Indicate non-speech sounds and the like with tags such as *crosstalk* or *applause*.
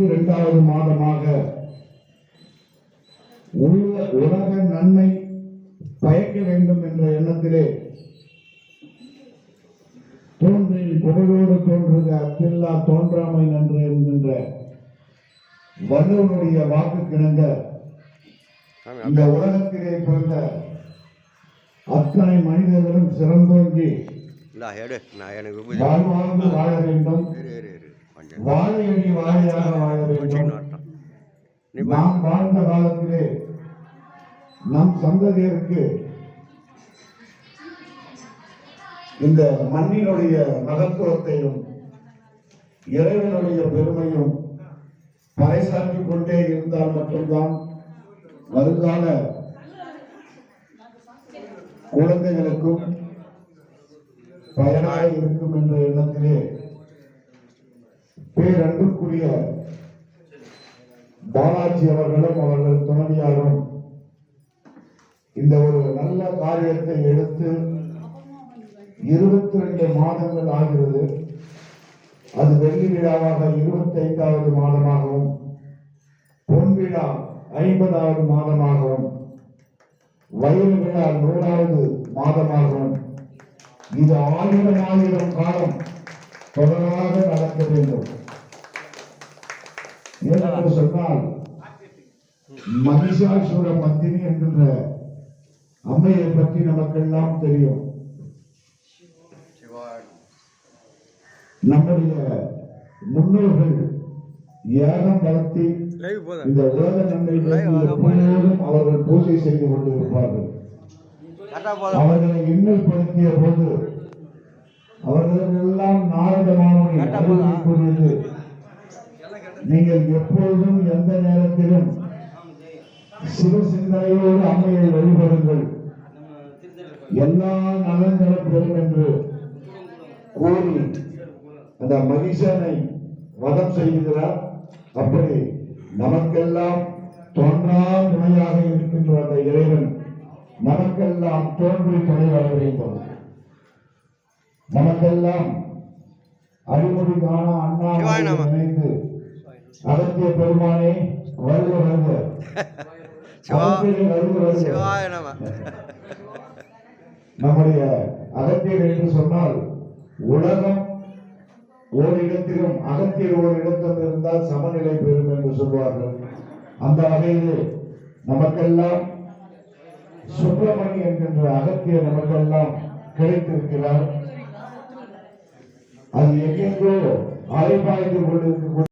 இருபத்தி இரண்டாவது மாதமாக உலக நன்மை பயக்க வேண்டும் என்ற எண்ணத்திலே தோன்றி புகழோடு தோன்றுக அத்தில்லா தோன்றாமை நன்று என்கின்ற வள்ளுவனுடைய வாக்கு கிணங்க இந்த உலகத்திலே பிறந்த அத்தனை மனிதர்களும் சிறந்தோங்கி வாழ்வாழ்ந்து வாழ வேண்டும். வாழையடி வாழையாக நாம் வாழ்ந்த காலத்திலே நம் சந்ததியருக்கு இந்த மண்ணினுடைய மகத்துவத்தையும் இறைவனுடைய பெருமையும் பறைசாற்றிக் கொண்டே இருந்தால் மட்டும்தான் வருங்கால குழந்தைகளுக்கும் பயனாக இருக்கும் என்ற எண்ணத்திலே பேரன்புக்குரிய பாலாஜி அவர்களும் அவர்கள் துணைவியாரும் இந்த ஒரு நல்ல காரியத்தை எடுத்து இருபத்தி ரெண்டு மாதங்கள் ஆகிறது. அது வெள்ளி விழாவாக இருபத்தி ஐந்தாவது மாதமாகவும் பொன் விழா ஐம்பதாவது மாதமாகவும் வயல் விழா நூறாவது மாதமாகவும் இது ஆயிரம் ஆயிரம் காலம் தொடராக நடக்க வேண்டும். ஏனென்று சொன்னால் மகிஷாசுர மந்தினி என்கின்ற அம்மையை பற்றி நமக்கெல்லாம் தெரியும். சிவாய் நம்முடைய முன்னோர்கள் யாகம் லைவ் போதும். இந்த உலக எப்பொழுதும் அவர்கள் பூஜை செய்து கொண்டிருப்பார்கள். அவர்களை இன்னல்படுத்திய போது அவர்களுக்கெல்லாம் நாரத மாமுனி அறிவுரை கூறியது நீங்கள் எப்பொழுதும் எந்த நேரத்திலும் சிவ சிந்தனையோடு அம்மையை வழிபடுங்கள். எல்லா நலன்களும் பெறும் என்று கூறி அந்த மகிஷனை வதம் செய்கிறார். அப்படி நமக்கெல்லாம் தோன்றா துணையாக இருக்கின்ற அந்த இறைவன் நமக்கெல்லாம் தோன்றி துணை வர வேண்டும். நமக்கெல்லாம் அடிமொழி காண அண்ணா சிவாய நினைத்து அகத்திய பெருமானே வருக வருக. *laughs* நம்முடைய அகத்தியர் என்று சொன்னால் உலகம் ஓரிடத்திலும் அகத்தியர் ஒரு இடத்தில் இருந்தால் சமநிலை பெறும் என்று சொல்வார்கள். அந்த வகையில் நமக்கெல்லாம் சுப்பிரமணி என்கின்ற அகத்தியர் நமக்கெல்லாம் கிடைத்திருக்கிறார். அது எங்கெங்கோ அலைபாய்ந்து கொண்டிருக்க